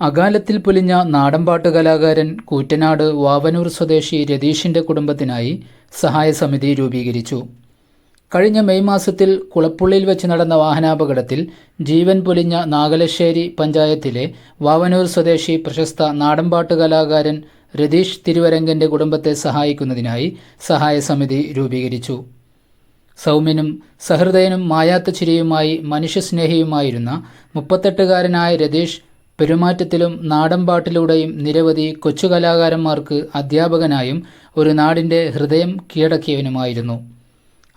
അകാലത്തിൽ പൊലിഞ്ഞ നാടൻപാട്ട് കലാകാരൻ കൂറ്റനാട് വാവനൂർ സ്വദേശി രതീഷിന്റെ കുടുംബത്തിനായി സഹായ സമിതി രൂപീകരിച്ചു. കഴിഞ്ഞ മെയ് മാസത്തിൽ കുളപ്പുള്ളിയിൽ വെച്ച് നടന്ന വാഹനാപകടത്തിൽ ജീവൻ പൊലിഞ്ഞ നാഗലശ്ശേരി പഞ്ചായത്തിലെ വാവനൂർ സ്വദേശി പ്രശസ്ത നാടൻപാട്ട് കലാകാരൻ രതീഷ് തിരുവരങ്കന്റെ കുടുംബത്തെ സഹായിക്കുന്നതിനായി സഹായ സമിതി രൂപീകരിച്ചു. സൗമ്യനും സഹൃദയനും മായാത്ത ചിരിയുമായി മനുഷ്യസ്നേഹിയുമായിരുന്ന മുപ്പത്തെട്ടുകാരനായ രതീഷ് പെരുമാറ്റത്തിലും നാടൻപാട്ടിലൂടെയും നിരവധി കൊച്ചു കലാകാരന്മാർക്ക് അധ്യാപകനായും ഒരു നാടിന്റെ ഹൃദയം കീഴടക്കിയവനുമായിരുന്നു.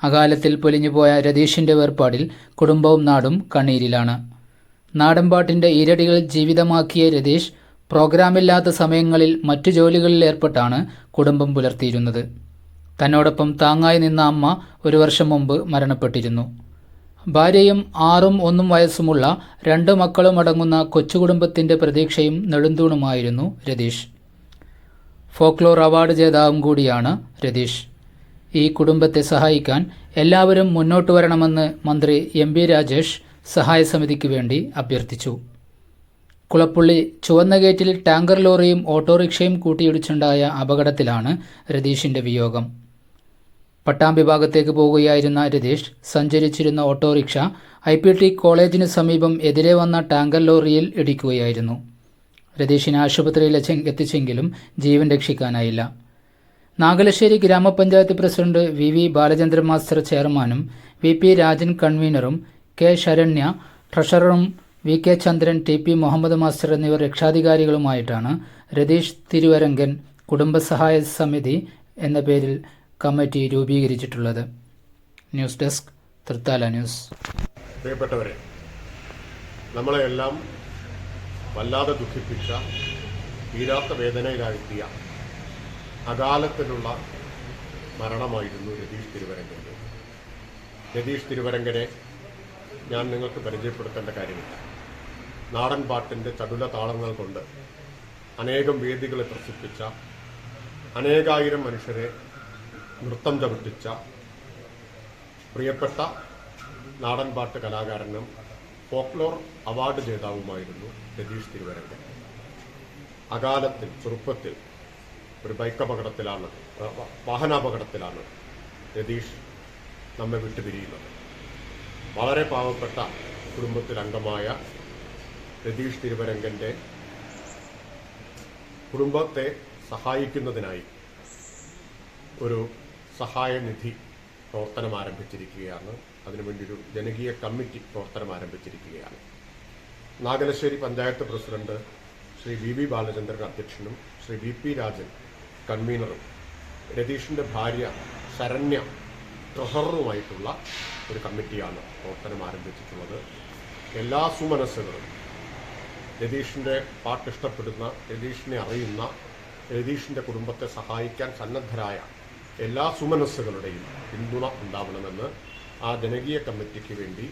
അകാലത്തിൽ പൊലിഞ്ഞുപോയ രതീഷിന്റെ വേർപാടിൽ കുടുംബവും നാടും കണ്ണീരിലാണ്. നാടൻപാട്ടിന്റെ ഇരടികൾ ജീവിതമാക്കിയ രതീഷ് പ്രോഗ്രാമില്ലാത്ത സമയങ്ങളിൽ മറ്റു ജോലികളിൽ ഏർപ്പെട്ടാണ് കുടുംബം പുലർത്തിയിരുന്നത്. തന്നോടൊപ്പം താങ്ങായി നിന്ന അമ്മ ഒരു വർഷം മുമ്പ് മരണപ്പെട്ടിരുന്നു. ഭാര്യയും ആറും ഒന്നും വയസ്സുമുള്ള രണ്ട് മക്കളും അടങ്ങുന്ന കൊച്ചുകുടുംബത്തിന്റെ പ്രതീക്ഷയും നെടുന്തൂണുമായിരുന്നു രതീഷ്. ഫോക്ലോർ അവാർഡ് ജേതാവും കൂടിയാണ് രതീഷ്. ഈ കുടുംബത്തെ സഹായിക്കാൻ എല്ലാവരും മുന്നോട്ട് വരണമെന്ന് മന്ത്രി എം ബി രാജേഷ് സഹായ സമിതിക്ക് വേണ്ടി അഭ്യർത്ഥിച്ചു. കുളപ്പുള്ളി ചുവന്ന ഗേറ്റിൽ ടാങ്കർ ലോറിയും ഓട്ടോറിക്ഷയും കൂട്ടിയിടിച്ചുണ്ടായ അപകടത്തിലാണ് രതീഷിന്റെ വിയോഗം. പട്ടാമ്പി ഭാഗത്തേക്ക് പോവുകയായിരുന്ന രതീഷ് സഞ്ചരിച്ചിരുന്ന ഓട്ടോറിക്ഷ ഐ പി ടി കോളേജിന് സമീപം എതിരെ വന്ന ടാങ്കർ ലോറിയിൽ ഇടിക്കുകയായിരുന്നു. രതീഷിനെ ആശുപത്രിയിൽ എത്തിച്ചെങ്കിലും ജീവൻ രക്ഷിക്കാനായില്ല. നാഗലശ്ശേരി ഗ്രാമപഞ്ചായത്ത് president V V Balachandran master ചെയർമാനും വി പി രാജൻ കൺവീനറും K Saranya ട്രഷററും V K Chandran T P Muhammad master എന്നിവർ രക്ഷാധികാരികളുമായിട്ടാണ് രതീഷ് തിരുവരങ്കൻ കുടുംബസഹായ സമിതി എന്ന പേരിൽ committee രൂപീകരിച്ചിട്ടുള്ളത്. News desk Thrithala news. പ്രിയപ്പെട്ടവരെ നമ്മളെയെല്ലാം വല്ലാതെ ദുഃഖിപ്പിച്ച തീരാത്ത വേദനയിലാഴ്ത്തിയ അകാലത്തിലുള്ള മരണമായിരുന്നു രതീഷ് തിരുവരങ്കന്റെ രതീഷ് തിരുവരങ്കനെ ഞാൻ നിങ്ങൾക്ക് പരിചയപ്പെടുത്തേണ്ട കാര്യമില്ല. നാടൻ പാട്ടിന്റെ ചടുല താളങ്ങൾ കൊണ്ട് അനേകം വേദികളെ പ്രസിപ്പിച്ച അനേകായിരം മനുഷ്യരെ നൃത്തം ചവിട്ടിച്ച പ്രിയപ്പെട്ട നാടൻപാട്ട് കലാകാരനും ഫോക്ലോർ അവാർഡ് ജേതാവുമായിരുന്നു രതീഷ് തിരുവരങ്കൻ അകാലത്തിൽ ചെറുപ്പത്തിൽ ഒരു ബൈക്ക് അപകടത്തിലാണ് വാഹനാപകടത്തിലാണ് രതീഷ് നമ്മെ വിട്ടുപിരിയുന്നത് വളരെ പാവപ്പെട്ട കുടുംബത്തിൽ അംഗമായ രതീഷ് തിരുവരങ്കന്റെ കുടുംബത്തെ സഹായിക്കുന്നതിനായി ഒരു സഹായനിധി പ്രവർത്തനം ആരംഭിച്ചിരിക്കുകയാണ്. അതിനുവേണ്ടി ഒരു ജനകീയ കമ്മിറ്റി പ്രവർത്തനം ആരംഭിച്ചിരിക്കുകയാണ്. Nagalassery panchayat president Shri V V Balachandran അധ്യക്ഷനും ശ്രീ വി പി രാജൻ കൺവീനറും രതീഷിന്റെ ഭാര്യ ശരണ്യ ട്രഷററുമായിട്ടുള്ള ഒരു കമ്മിറ്റിയാണ് പ്രവർത്തനം ആരംഭിച്ചിട്ടുള്ളത്. എല്ലാ സുമനസ്സുകളും രതീഷിന്റെ പാട്ട് ഇഷ്ടപ്പെടുന്ന രതീഷിനെ അറിയുന്ന രതീഷിന്റെ കുടുംബത്തെ സഹായിക്കാൻ സന്നദ്ധരായ എല്ലാ സുമനസ്സുകളുടെയും പിന്തുണ ഉണ്ടാവണമെന്ന് ആ ജനകീയ കമ്മിറ്റിക്ക് വേണ്ടി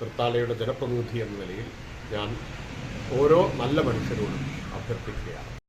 തൃത്താലയുടെ ജനപ്രതിനിധി എന്ന നിലയിൽ ഞാൻ ഓരോ നല്ല മനുഷ്യരോടും അഭ്യർത്ഥിക്കുകയാണ്.